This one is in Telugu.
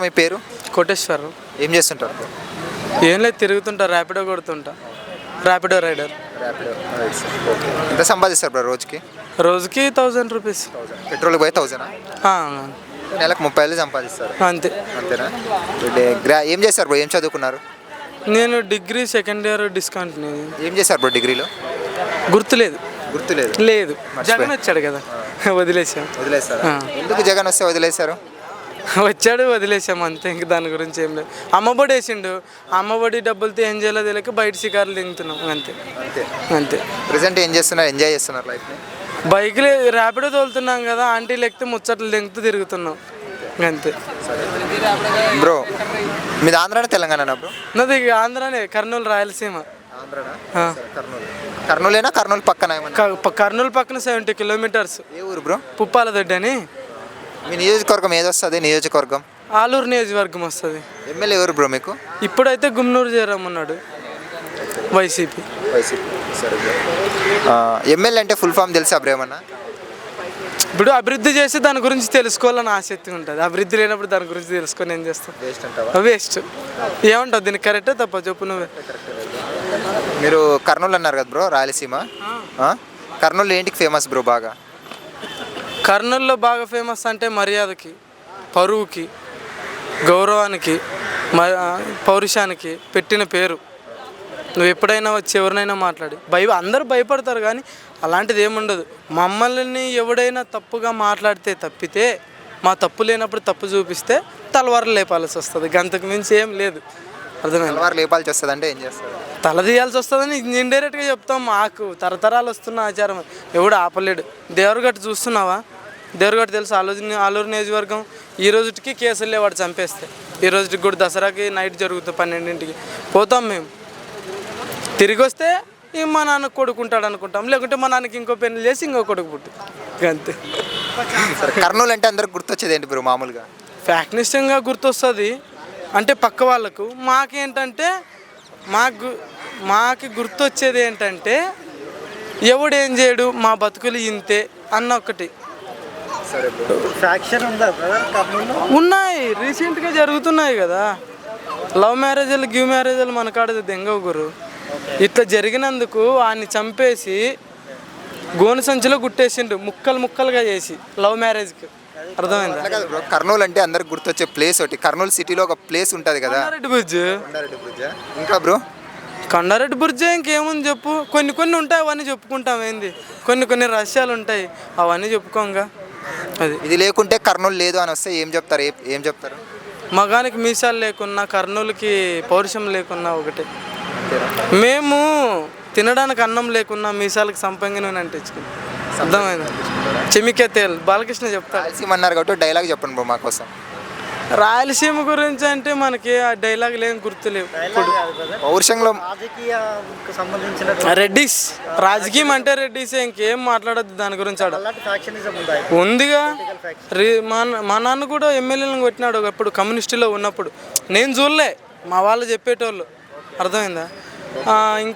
బ్రో మీ పేరు? కోటేశ్వరం. ఏం చేస్తుంటారు? ఏం లేదు తిరుగుతుంటా ర్యాపిడో కొడుతుంటా. Rapido rider. ఓకే. ఎంత సంపాదిస్తారు బ్రో రోజుకి? రోజుకి థౌజండ్ రూపీస్. పెట్రోల్ పోయి థౌజండ్ నెలకు ముప్పై వేలు సంపాదిస్తారు. అంతే. అంతేనా? గ్రా ఏం చేస్తారు బ్రో? ఏం చదువుకున్నారు? నేను డిగ్రీ సెకండ్ ఇయర్ డిస్కంటిన్యూ ఏం చేస్తారు బ్రో డిగ్రీలో? గుర్తులేదు. గుర్తులేదు. లేదు. జగన్ వచ్చాడు కదా. వదిలేసాం. వదిలేస్తారా? ఆ. ఎందుకు జగన్ వస్తే వదిలేశారు? వచ్చాడు వదిలేసాం అంతే ఇంక దాని గురించి ఏం లేదు. అమ్మఒడి వేసిండు. అమ్మఒడి డబ్బులతో ఏం చేయాలో తెలియక బయట షికారులు దిగుతున్నాం అంతే. అంతే. అంతే. ప్రజెంట్ ఏం చేస్తున్నారు ఎంజాయ్ చేస్తున్నారు లైఫ్ని బైక్లు ర్యాపిడో తోలుతున్నాం కదా ఆంటీలు ఎక్కితే ముచ్చట్లు దింగుతూ తిరుగుతున్నాం అంతే. బ్రో మీది ఆంధ్రానా తెలంగాణ బ్రో నాది ఆంధ్రానే కర్నూలు రాయలసీమ. ఆ. కర్నూలు. కర్నూలేనా కర్నూలు పక్కన ఏమన్నా? క- ప- కర్నూలు పక్కన సెవెంటీ కిలోమీటర్స్ ఏ ఊరు బ్రో పుప్పాల దొడ్డి అని మీ నియోజకవర్గం ఏది వస్తుంది? నియోజకవర్గం? ఆలూరు నియోజకవర్గం వస్తుంది. ఎమ్మెల్యే ఎవరు బ్రో మీకు? ఇప్పుడైతే గుమ్నూరు చేరమన్నాడు వైసీపీ. వైసీపీ. సరే ఎమ్మెల్యే అంటే ఫుల్ ఫామ్ తెలుసా బ్రో ఏమన్నా? ఇప్పుడు అభివృద్ధి చేసి దాని గురించి తెలుసుకోవాలని ఆసక్తి ఉంటుంది. అభివృద్ధి లేనప్పుడు దాని గురించి తెలుసుకొని ఏం చేస్తాం? వేస్ట్ ఏమంటావు? దీనికి కరెక్టే తప్ప చెప్పు నువ్వే. మీరు కర్నూలు అన్నారు కదా బ్రో రాయలసీమ? కర్నూలు ఏంటికి ఫేమస్ బ్రో బాగా? కర్నూలులో బాగా ఫేమస్ అంటే మర్యాదకి పరువుకి గౌరవానికి మ పౌరుషానికి పెట్టిన పేరు. నువ్వు ఎప్పుడైనా వచ్చి ఎవరినైనా మాట్లాడి. భయ అందరూ భయపడతారు కానీ అలాంటిది ఏముండదు మమ్మల్ని ఎవడైనా తప్పుగా మాట్లాడితే తప్పితే మా తప్పు లేనప్పుడు తప్పు చూపిస్తే తలవారు లేపాల్సి వస్తుంది. గంతకు మించి ఏం లేదు. అర్థమైంది? తెల్లవారు లేపాల్సి వస్తుంది అంటే ఏం చేస్తారు? తల తీయాల్సి వస్తుందని ఇండైరెక్ట్గా చెప్తాం. మాకు తరతరాలు వస్తున్న ఆచారం. ఎవడు ఆపలేడు. దేవరగట్టు చూస్తున్నావా? దేవరగట్టు తెలుసు ఆలోచన ఆలూరు నియోజకవర్గం ఈ రోజుకి కేసులు వాడు చంపేస్తే. ఈ రోజుకి కూడా దసరాకి నైట్ జరుగుతుంది పన్నెండింటికి. పోతాం మేము. తిరిగి వస్తే మా నాన్న కొడుకుంటాడు అనుకుంటాం. లేకుంటే మా నాన్నకి ఇంకో పెళ్ళి చేసి ఇంకో కొడుకు పుట్టి. అంతే. కర్నూలు అంటే అందరికి గుర్తొచ్చేది ఏంటి బ్రో మామూలుగా? ఫ్యాక్నిష్టంగా గుర్తొస్తుంది. అంటే పక్క వాళ్ళకు. మాకేంటంటే మాకు మాకు గుర్తొచ్చేది ఏంటంటే ఎవడేం చేయడు మా బతుకులు ఇంతే అన్న ఒకటి సరే బ్రో ఫ్యాక్షన్ ఉందా బ్రదర్ కర్నూలు ఉన్నాయి. రీసెంట్గా జరుగుతున్నాయి కదా. లవ్ మ్యారేజ్లు గివ్ మ్యారేజ్లు మన కాడ దెంగవు గురు ఇట్లా జరిగినందుకు ఆయన్ని చంపేసి గోను సంచిలో గుట్టేసిండు. ముక్కలు ముక్కలుగా చేసి లవ్ మ్యారేజ్కి అర్థమైందా? కర్నూలు అంటే అందరికి గుర్తొచ్చే ప్లేస్ ఒకటి. కర్నూలు సిటీలో ఒక ప్లేస్ ఉంటుంది కదా. బ్రిడ్జ్ ఇంకా బ్రో కొండారెడ్డి బుర్జే ఇంకేముంది చెప్పు. కొన్ని కొన్ని ఉంటాయి అవన్నీ చెప్పుకుంటాం. ఏంది? కొన్ని కొన్ని రహస్యాలు ఉంటాయి. అవన్నీ చెప్పుకోంగా. అది ఇది లేకుంటే కర్నూలు లేదు అని వస్తే ఏం చెప్తారు? ఏ- ఏం చెప్తారు? మగానికి మీసాలు లేకున్నా కర్నూలుకి పౌరుషం లేకున్నా ఒకటే. మేము తినడానికి అన్నం లేకున్నా మీసాలకు సంపంగి నూనె అంటించుకుంటాం అర్థమైంది? చెమికే తేల్ బాలకృష్ణ చెప్తాడు. రాయలసీమ అన్నారు కాబట్టి డైలాగ్ చెప్పండి బ్రో మాకోసం రాయలసీమ గురించి అంటే మనకి ఆ డైలాగులు ఏం గుర్తులేవు ఇప్పుడు పౌరుషంలో రాజకీయకు సంబంధించిన రెడ్డిస్ రాజకీయం అంటే రెడ్డిస్ ఇంకేం మాట్లాడద్దు దాని గురించి ఆడ. ఉందిగా. రీ మా నాన్న కూడా ఎమ్మెల్యేలను కొట్టినాడు ఒకప్పుడు కమ్యూనిస్టులో ఉన్నప్పుడు. నేను చూడలే మా వాళ్ళు చెప్పేటోళ్ళు. అర్థమైందా? ఆ, ఇంకో